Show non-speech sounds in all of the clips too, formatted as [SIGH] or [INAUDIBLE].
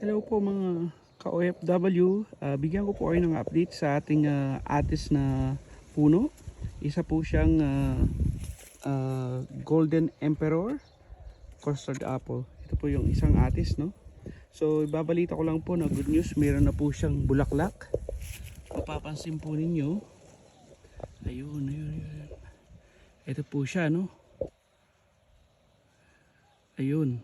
Hello po mga ka-OFW. Ah, bigyan ko po kayo ng update sa ating ah, atis na puno. Isa po siyang ah, ah, Golden Emperor Custard Apple. Ito po yung isang atis, no? So, ibabalita ko lang po na good news. Meron na po siyang bulaklak. Mapapansin po ninyo. Ayun, ayun, ayun. Ito po siya, no? Ayun.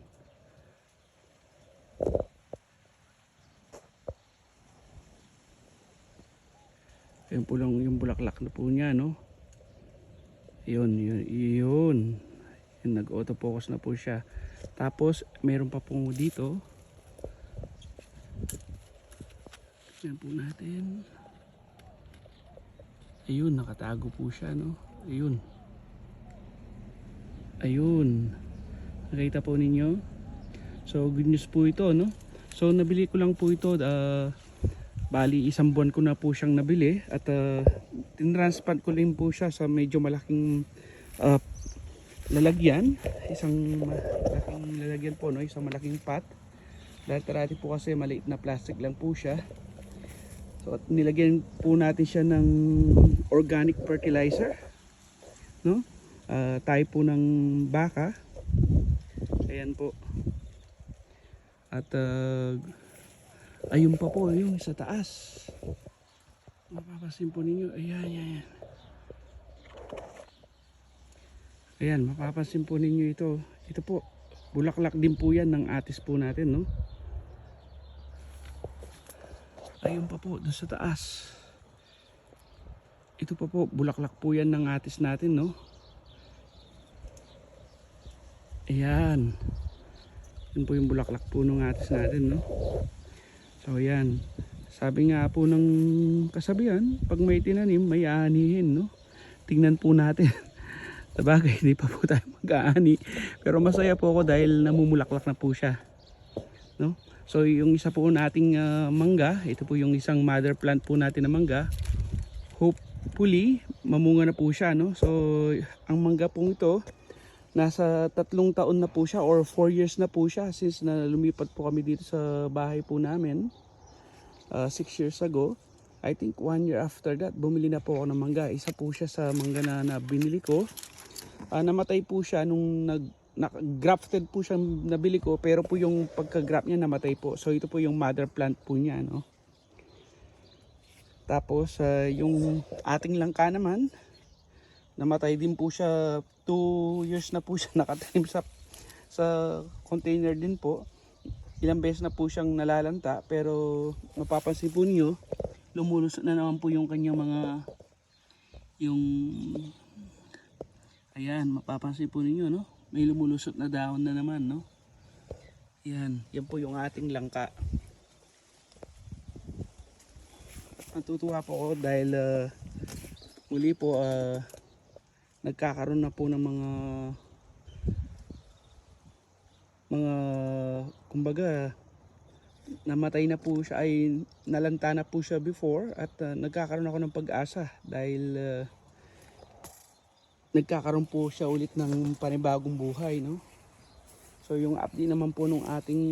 Ayun po yung bulaklak na po niya, no? Yun, yun, yun. yun Nag-autofocus na po siya. Tapos, meron pa po dito. Yan po natin. Ayun, nakatago po siya, no? Ayun. Ayun. Nakita po ninyo? So, good news po ito, no? So, nabili ko lang po ito. ah Bali, isang buwan ko na po siyang nabili at uh, tinransplant ko rin po siya sa medyo malaking ah, lalagyan. Isang malaking lalagyan po, no? isang malaking pot. Dahil tarati po kasi maliit na plastic lang po siya. So, at nilagyan po natin siya ng organic fertilizer. No? Ah, tayo po ng baka. Ayan po. At uh, ayun pa po yung sa taas. Mapapasin po ninyo. Ayan ayan ayan. Mapapasin po ninyo ito. Ito po bulaklak din po yan ng atis po natin no? Ayun pa po doon sa taas. Ito pa po bulaklak po yan ng atis natin no? Ayan. Yun po yung bulaklak po ng atis natin no So yan. Sabi nga po ng kasabihan, pag may tinanim, may aanihin, no? Tingnan po natin. [LAUGHS] Sabagay, hindi pa po tayo mag-aani. Pero masaya po ako dahil namumulaklak na po siya. No? So yung isa po nating ah, mangga, ito po yung isang mother plant po natin na mangga. Hopefully, mamunga na po siya, no? So ang mangga pong ito, nasa tatlong taon na po siya or 4 years na po siya since na lumipat po kami dito sa bahay po namin 6 years ago. I think 1 year after that bumili na po ako ng mangga. Isa po siya sa mangga na, na binili ko. Ah, namatay po siya nung nag na, grafted po siya nabili ko pero po yung pagka-graft niya namatay po. So ito po yung mother plant po niya no? Tapos ah, yung ating langka naman namatay din po siya. 2 years na po siya [LAUGHS] nakatanim sa sa container din po. Ilang beses na po siyang nalalanta pero mapapansin po niyo lumulusot na naman po yung kanyang mga yung ayan mapapansin po ninyo no? May lumulusot na dahon na naman no? Yan yan po yung ating langka. Natutuwa po ako dahil ah, muli po ah, nagkakaroon na po ng mga mga kumbaga namatay na po siya ay nalanta na po siya before at uh, nagkakaroon ako ng pag-asa dahil uh, nagkakaroon po siya ulit ng panibagong buhay no? So yung update naman po nung ating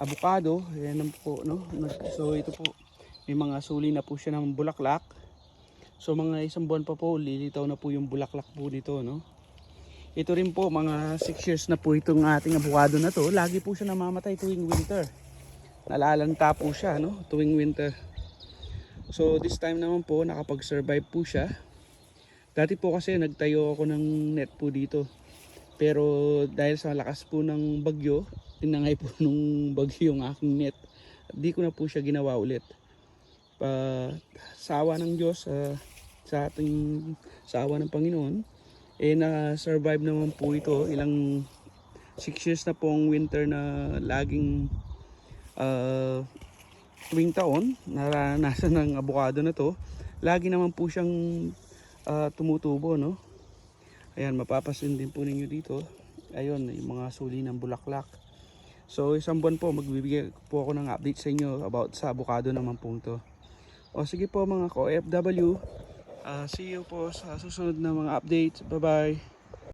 avocado yan po no? So ito po may mga suli na po siya ng bulaklak So mga isang buwan pa po, lilitaw na po yung bulaklak po dito, no? Ito rin po, mga 6 years na po itong ating abukado na to. Lagi po siya namamatay tuwing winter. Nalalanta po siya, no? Tuwing winter. So this time naman po, nakapag-survive po siya. Dati po kasi nagtayo ako ng net po dito. Pero dahil sa lakas po ng bagyo, tinangay po [LAUGHS] nung bagyo yung aking net. Di ko na po siya ginawa ulit pa sa awa ng Diyos ah, sa ating sa awa ng Panginoon. Eh na-survive naman po ito. Ilang 6 years na pong winter na laging ah, tuwing taon naranasan ng abukado na to. Lagi naman po siyang ah, tumutubo no? Ayan mapapasin din po ninyo dito. Ayun yung mga suli ng bulaklak. So isang buwan po magbibigay po ako ng update sa inyo about sa avocado naman po ito. O sige po mga ko-FW. Ah see you po sa susunod na mga updates. Bye bye.